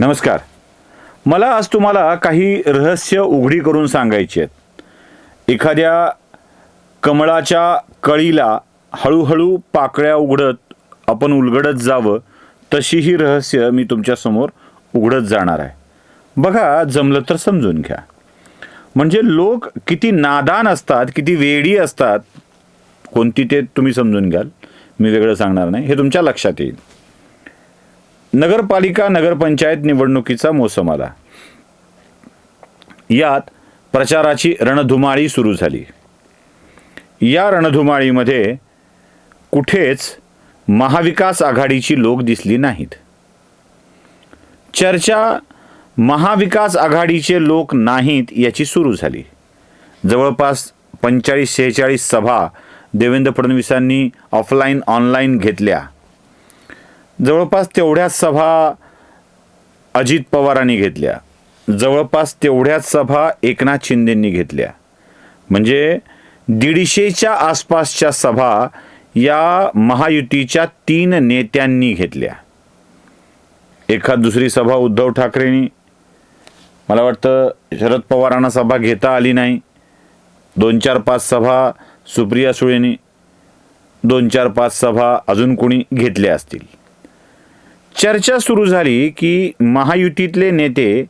नमस्कार. मला आज तुम्हाला काही रहस्य उघडी करून सांगायची आहेत. एखाद्या कमळाच्या कळीला हळूहळू पाकळ्या उघडत आपण उलगडत जावं तशी ही रहस्य मी तुमच्यासमोर उघडत जाणार आहे. बघा जमलं तर समजून घ्या. म्हणजे लोक किती नादान असतात किती वेडी असतात कोणती ते तुम्ही समजून घ्याल. मी वेगळं सांगणार नाही. हे तुमच्या लक्षात येईल. नगरपालिका नगरपंचायत निवडणुकीचा मोसम आला. यात प्रचाराची रणधुमाळी सुरू झाली. या रणधुमाळीमध्ये कुठेच महाविकास आघाडीची लोक दिसली नाहीत. चर्चा महाविकास आघाडीचे लोक नाहीत याची सुरू झाली. जवळपास पंचेचाळीस शेहेचाळीस सभा देवेंद्र फडणवीसांनी ऑफलाईन ऑनलाईन घेतल्या. जवळपास तेवढ्याच सभा अजित पवारांनी घेतल्या. जवळपास तेवढ्याच सभा एकनाथ शिंदेंनी घेतल्या. म्हणजे दीडशेच्या आसपासच्या सभा या महायुतीच्या तीन नेत्यांनी घेतल्या. एखाद दुसरी सभा उद्धव ठाकरेंनी. मला वाटतं शरद पवारांना सभा घेता आली नाही. दोन चार पाच सभा सुप्रिया सुळेंनी दोन चार पाच सभा अजून कोणी घेतल्या असतील. चर्चा सुरू झाली की महायुतीतले नेते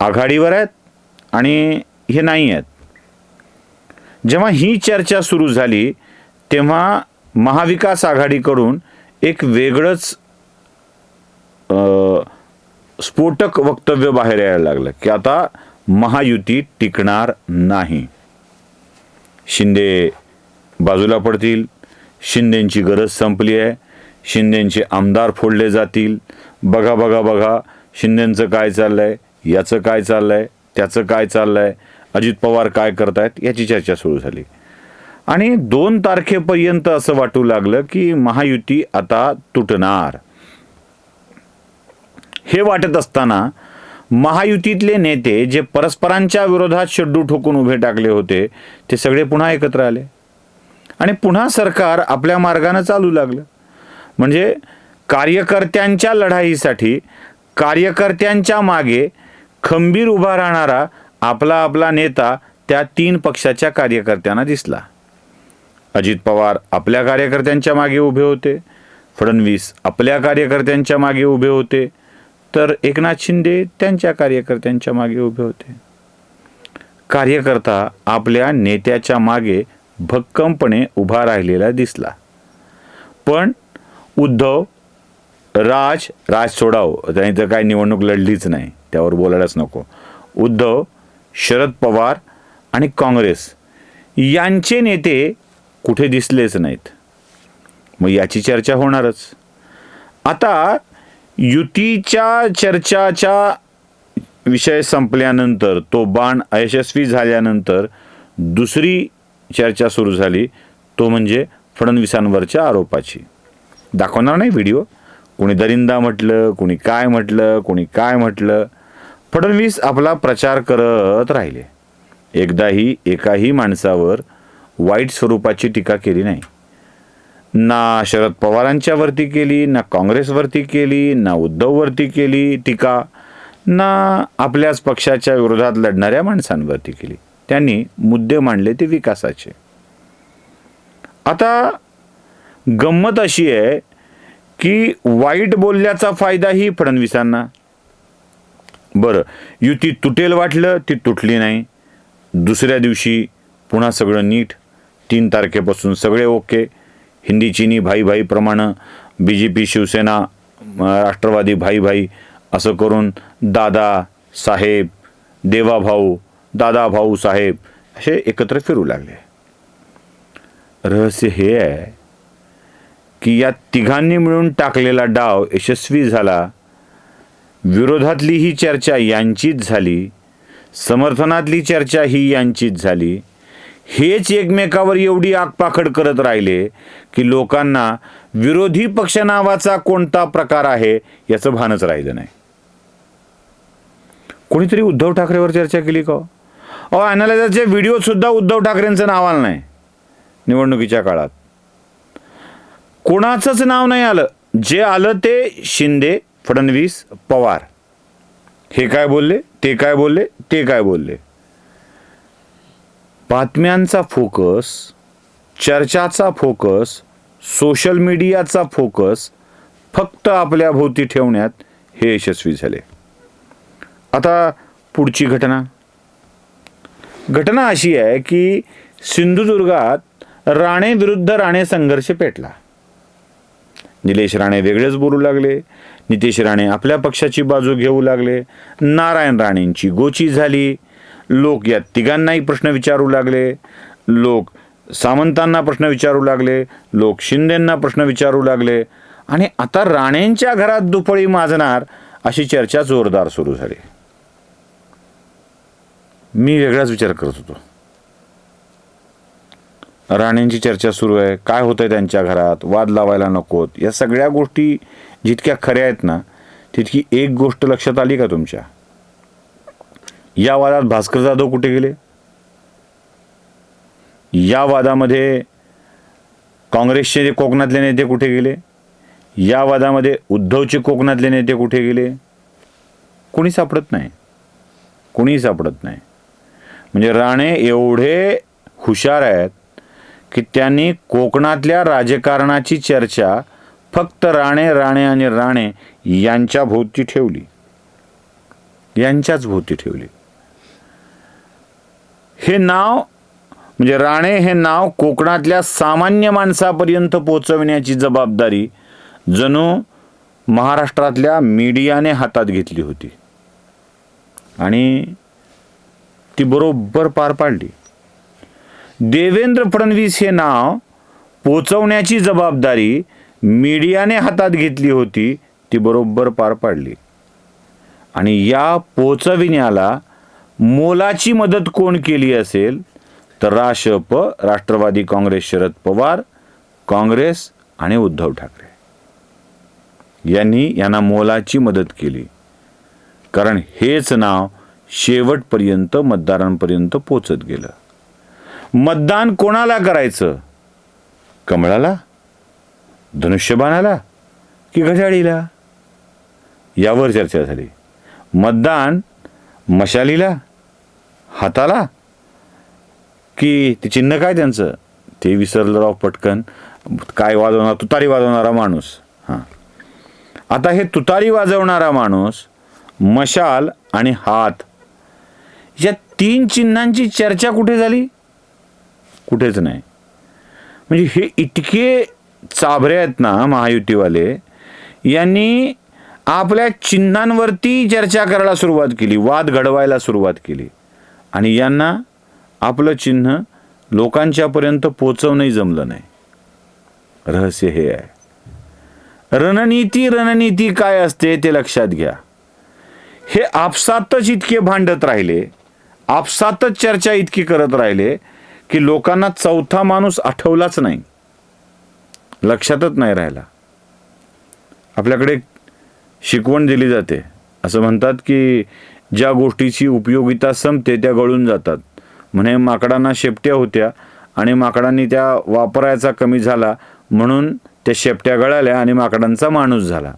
आघाडीवर आहेत आणि हे नाही आहेत. जेव्हा ही चर्चा सुरू झाली तेव्हा महाविकास आघाडीकडून एक वेगळंच स्फोटक वक्तव्य बाहेर यायला लागलं की आता महायुती टिकणार नाही. शिंदे बाजूला पडतील शिंदेंची गरज संपली आहे. शिंदेंचे आमदार फोडले जातील. बघा बघा बघा शिंदेंचं काय चाललंय? याचं काय चाललंय? त्याचं काय चाललंय? अजित पवार काय करतायत? याची चर्चा सुरू झाली. आणि दोन तारखेपर्यंत असं वाटू लागलं की महायुती आता तुटणार. हे वाटत असताना महायुतीतले नेते जे परस्परांच्या विरोधात शड्डू ठोकून उभे टाकले होते ते सगळे पुन्हा एकत्र आले. आणि पुन्हा सरकार आपल्या मार्गानं चालू लागलं. म्हणजे कार्यकर्त्यांच्या लढाईसाठी कार्यकर्त्यांच्या मागे खंबीर उभा राहणारा आपला आपला नेता त्या तीन पक्षाच्या कार्यकर्त्यांना दिसला. अजित पवार आपल्या कार्यकर्त्यांच्या मागे उभे होते. फडणवीस आपल्या कार्यकर्त्यांच्या मागे उभे होते. तर एकनाथ शिंदे त्यांच्या कार्यकर्त्यांच्या मागे उभे होते. कार्यकर्ता आपल्या नेत्याच्या मागे भक्कमपणे उभा राहिलेला दिसला. पण उद्धव राज राज सोडाव. त्यांनी तर काय निवडणूक लढलीच नाही त्यावर बोलायलाच नको. उद्धव शरद पवार आणि काँग्रेस यांचे नेते कुठे दिसलेच नाहीत. मग याची चर्चा होणारच. आता युतीच्या चर्चाच्या विषय संपल्यानंतर तो बाण अयशस्वी झाल्यानंतर दुसरी चर्चा सुरू झाली तो म्हणजे फडणवीसांवरच्या आरोपाची. दाखवणार नाही व्हिडिओ कोणी दरिंदा म्हटलं कोणी काय म्हटलं कोणी काय म्हटलं. फडणवीस आपला प्रचार करत राहिले. एकदाही एकाही माणसावर वाईट स्वरूपाची टीका केली नाही. ना शरद पवारांच्यावरती केली ना काँग्रेसवरती केली ना उद्धववरती केली टीका ना आपल्याच पक्षाच्या विरोधात लढणाऱ्या माणसांवरती केली. त्यांनी मुद्दे मांडले ते विकासाचे. आता गंमत अशी आहे की वाईट बोलल्याचा फायदाही फडणवीसांना. बरं युती तुटेल वाटलं ती तुटली नाही. दुसऱ्या दिवशी पुन्हा सगळं नीट. तीन तारखेपासून सगळे ओके. हिंदी चिनी भाई भाईप्रमाणे B J P Shiv Sena Rashtrawadi भाई भाई असं करून दादा साहेब देवाभाऊ दादा भाऊ साहेब असे एकत्र फिरू लागले. रहस्य हे आहे की या तिघांनी मिळून टाकलेला डाव यशस्वी झाला. विरोधातली ही चर्चा यांचीच झाली. समर्थनातली चर्चा ही यांचीच झाली. हेच एकमेकावर एवढी आगपाखड करत राहिले की लोकांना विरोधी पक्ष नावाचा कोणता प्रकार आहे याचं भानच राहिलं नाही. कोणीतरी उद्धव ठाकरेवर चर्चा केली का हो? अहो अनालायझरचे व्हिडिओसुद्धा उद्धव ठाकरेंचं नाव आलं नाही. निवडणुकीच्या काळात. कोणाचंच नाव नाही आलं. जे आलं ते शिंदे फडणवीस पवार. हे काय बोलले? ते काय बोलले? ते काय बोलले? बातम्यांचा फोकस चर्चाचा फोकस सोशल मीडियाचा फोकस फक्त आपल्या भोवती ठेवण्यात हे यशस्वी झाले. आता पुढची घटना. घटना अशी आहे की सिंधुदुर्गात राणे विरुद्ध राणे संघर्ष पेटला. निलेश राणे वेगळेच बोलू लागले. नितेश राणे आपल्या पक्षाची बाजू घेऊ लागले. नारायण राणेंची गोची झाली. लोक या तिघांनाही प्रश्न विचारू लागले. लोक सामंतांना प्रश्न विचारू लागले. लोक शिंदेंना प्रश्न विचारू लागले. आणि आता राणेंच्या घरात दुफळी माजणार अशी चर्चा जोरदार सुरू झाली. मी वेगळाच विचार करत होतो. राणेंची चर्चा सुरू आहे. काय होतं आहे त्यांच्या घरात? वाद लावायला नकोत. या सगळ्या गोष्टी जितक्या खऱ्या आहेत ना तितकी एक गोष्ट लक्षात आली का तुमच्या? या वादात भास्कर जाधव कुठे गेले? या वादामध्ये काँग्रेसचे जे कोकणातले नेते कुठे गेले? या वादामध्ये उद्धवचे कोकणातले नेते कुठे गेले? कोणी सापडत नाही. कोणीही सापडत नाही. म्हणजे राणे एवढे हुशार आहेत की त्यांनी कोकणातल्या राजकारणाची चर्चा फक्त राणे राणे आणि राणे यांच्या भोवती ठेवली. यांच्याच भोवती ठेवली. हे नाव म्हणजे राणे हे नाव कोकणातल्या सामान्य माणसापर्यंत पोचवण्याची जबाबदारी जणू महाराष्ट्रातल्या मीडियाने हातात घेतली होती. आणि ती बरोबर पार पाडली. देवेंद्र फडणवीस हे नाव पोचवण्याची जबाबदारी मीडियाने हातात घेतली होती ती बरोबर पार पाडली. आणि या पोचविण्याला मोलाची मदत कोण केली असेल तर राशप राष्ट्रवादी काँग्रेस शरद पवार काँग्रेस आणि उद्धव ठाकरे. यांनी यांना मोलाची मदत केली. कारण हेच नाव शेवटपर्यंत मतदारांपर्यंत पोचत गेलं. मतदान कोणाला करायचं? कमळाला? धनुष्यबाणाला? की घड्याळीला यावर चर्चा झाली. मतदान मशालीला? हाताला? की ते चिन्ह काय त्यांचं? ते विसरलं राव पटकन. काय वाजवणार? तुतारी वाजवणारा माणूस. हां. आता हे तुतारी वाजवणारा माणूस मशाल आणि हात. या तीन चिन्हांची चर्चा कुठे झाली? कुठेच नाही. म्हणजे हे इतके चाभरे आहेत ना महायुतीवाले यांनी आपल्या चिन्हांवरती चर्चा करायला सुरुवात केली वाद घडवायला सुरुवात केली. आणि यांना आपलं चिन्ह लोकांच्यापर्यंत पोचवणंही जमलं नाही. रहस्य हे आहे. रणनीती रणनीती काय असते ते लक्षात घ्या. हे आपसातच इतके भांडत राहिले आपसातच चर्चा इतकी करत राहिले की लोकांना चौथा माणूस आठवलाच नाही. लक्षातच नाही राहिला. आपल्याकडे शिकवण दिली जाते. असं म्हणतात की ज्या गोष्टीची उपयोगिता संपते त्या गळून जातात. म्हणे माकडांना शेपट्या होत्या आणि माकडांनी त्या वापरायचा कमी झाला म्हणून त्या शेपट्या गळाल्या आणि माकडांचा माणूस झाला.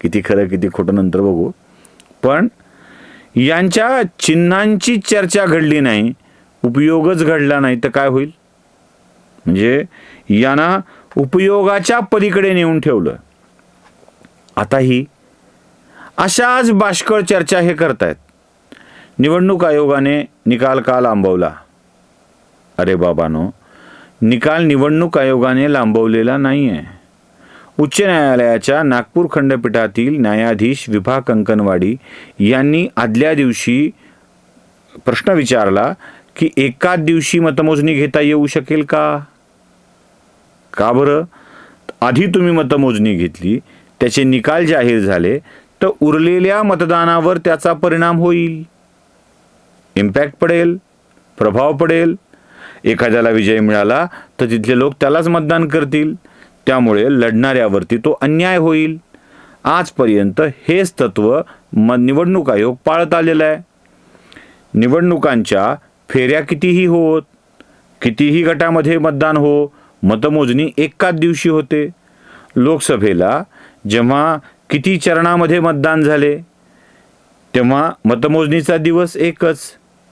किती खरं किती खोटं नंतर बघू. पण यांच्या चिन्हांची चर्चा घडली नाही. उपयोगच घडला नाही तर काय होईल? म्हणजे यांना उपयोगाच्या पलीकडे नेऊन ठेवलं. आताही अशाच बाष्कळ चर्चा हे करतायत. निवडणूक आयोगाने निकाल का लांबवला. अरे बाबानो निकाल निवडणूक आयोगाने लांबवलेला नाही आहे उच्च न्यायालयाच्या नागपूर खंडपीठातील न्यायाधीश विभा कंकनवाडी यांनी आदल्या दिवशी प्रश्न विचारला की एकाच दिवशी मतमोजणी घेता येऊ शकेल का? का बरं? आधी तुम्ही मतमोजणी घेतली त्याचे निकाल जाहीर झाले तर उरलेल्या मतदानावर त्याचा परिणाम होईल. इम्पॅक्ट पडेल प्रभाव पडेल. एखाद्याला विजय मिळाला तर तिथले लोक त्यालाच मतदान करतील. त्यामुळे लढणाऱ्यावरती तो अन्याय होईल. आजपर्यंत हेच तत्व म निवडणूक आयोग पाळत आलेलं आहे. निवडणुकांच्या फेऱ्या कितीही होत कितीही गटामध्ये मतदान हो मतमोजणी एकाच दिवशी होते. लोकसभेला जेव्हा किती चरणामध्ये मतदान झाले तेव्हा मतमोजणीचा दिवस एकच.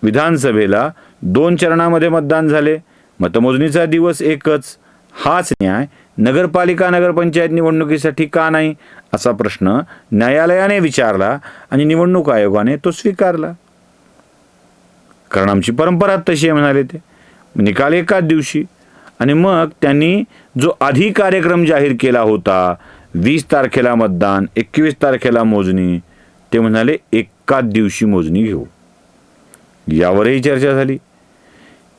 विधानसभेला दोन चरणामध्ये मतदान झाले मतमोजणीचा दिवस एकच. हाच न्याय नगरपालिका नगरपंचायत निवडणुकीसाठी का नाही असा प्रश्न न्यायालयाने विचारला आणि निवडणूक आयोगाने तो स्वीकारला. कारण आमची परंपरा तशी आहे म्हणाले ते. म्हणजे निकाल एकाच दिवशी. आणि मग त्यांनी जो आधी कार्यक्रम जाहीर केला होता वीस तारखेला मतदान एकवीस तारखेला मोजणी ते म्हणाले एकाच दिवशी मोजणी घेऊ. यावरही चर्चा झाली.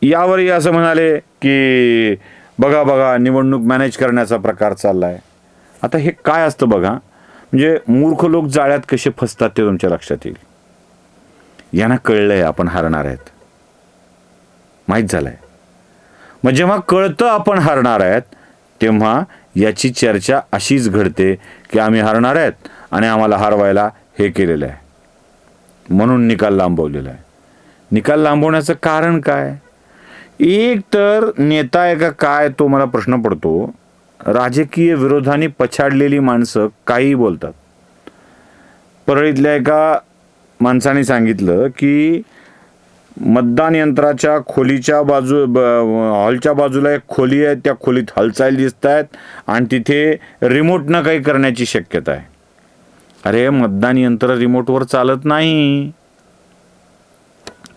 यावरही असं म्हणाले की बघा बघा निवडणूक मॅनेज करण्याचा प्रकार चालला आहे आता हे काय असतं बघा. म्हणजे मूर्ख लोक जाळ्यात कसे फसतात ते तुमच्या लक्षात येईल. यांना कळलंय आपण हारणार आहेत. माहीत झालंय. मग जेव्हा कळतं आपण हारणार आहेत तेव्हा याची चर्चा अशीच घडते की आम्ही हारणार आहेत आणि आम्हाला हरवायला हे केलेलं आहे. म्हणून निकाल लांबवलेला आहे. निकाल लांबवण्याचं कारण काय? एक तर नेता आहे का काय तो मला प्रश्न पडतो राजकीय विरोधाने पछाडलेली माणसं काहीही बोलतात. परळीतल्या एका माणसाने सांगितलं की मतदान यंत्राच्या खोलीच्या बाजू ब- हॉलच्या बाजूला एक खोली आहे त्या खोलीत हालचाल दिसत आहेत आणि तिथे रिमोटनं काही करण्याची शक्यता आहे. अरे मतदान यंत्र रिमोटवर चालत नाही.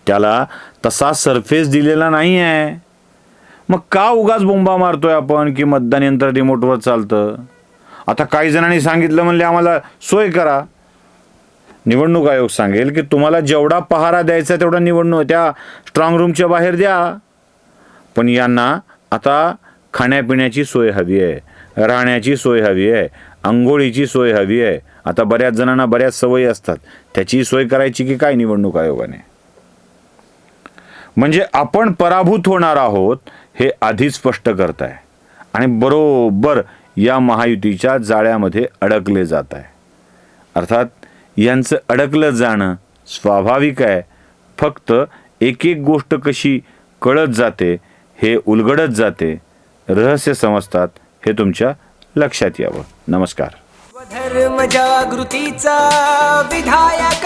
त्याला तसा सरफेस दिलेला नाही आहे. मग का उगाच बोंबा मारतोय आपण की मतदान यंत्र रिमोटवर चालतं? आता काही जणांनी सांगितलं म्हणले आम्हाला सोय करा. निवडणूक आयोग सांगेल की तुम्हाला जेवढा पहारा द्यायचा तेवढा निवडणूक त्या स्ट्रॉंग रूमच्या बाहेर द्या. पण यांना आता खाण्यापिण्याची सोय हवी आहे राहण्याची सोय हवी आहे आंघोळीची सोय हवी आहे. आता बऱ्याच जणांना बऱ्याच सवयी असतात. त्याची सोय करायची की काय निवडणूक आयोगाने? म्हणजे आपण पराभूत होणार आहोत हे आधीच स्पष्ट करताय. आणि बरोबर या महायुतीच्या जाळ्यामध्ये अडकले जात आहे अर्थात यांचं अडकलं जाणं स्वाभाविक आहे. फक्त एक एक गोष्ट कशी कळत जाते हे उलगडत जाते. रहस्य समजतात हे तुमच्या लक्षात यावं. नमस्कार. धर्म जागृतीचा विधायक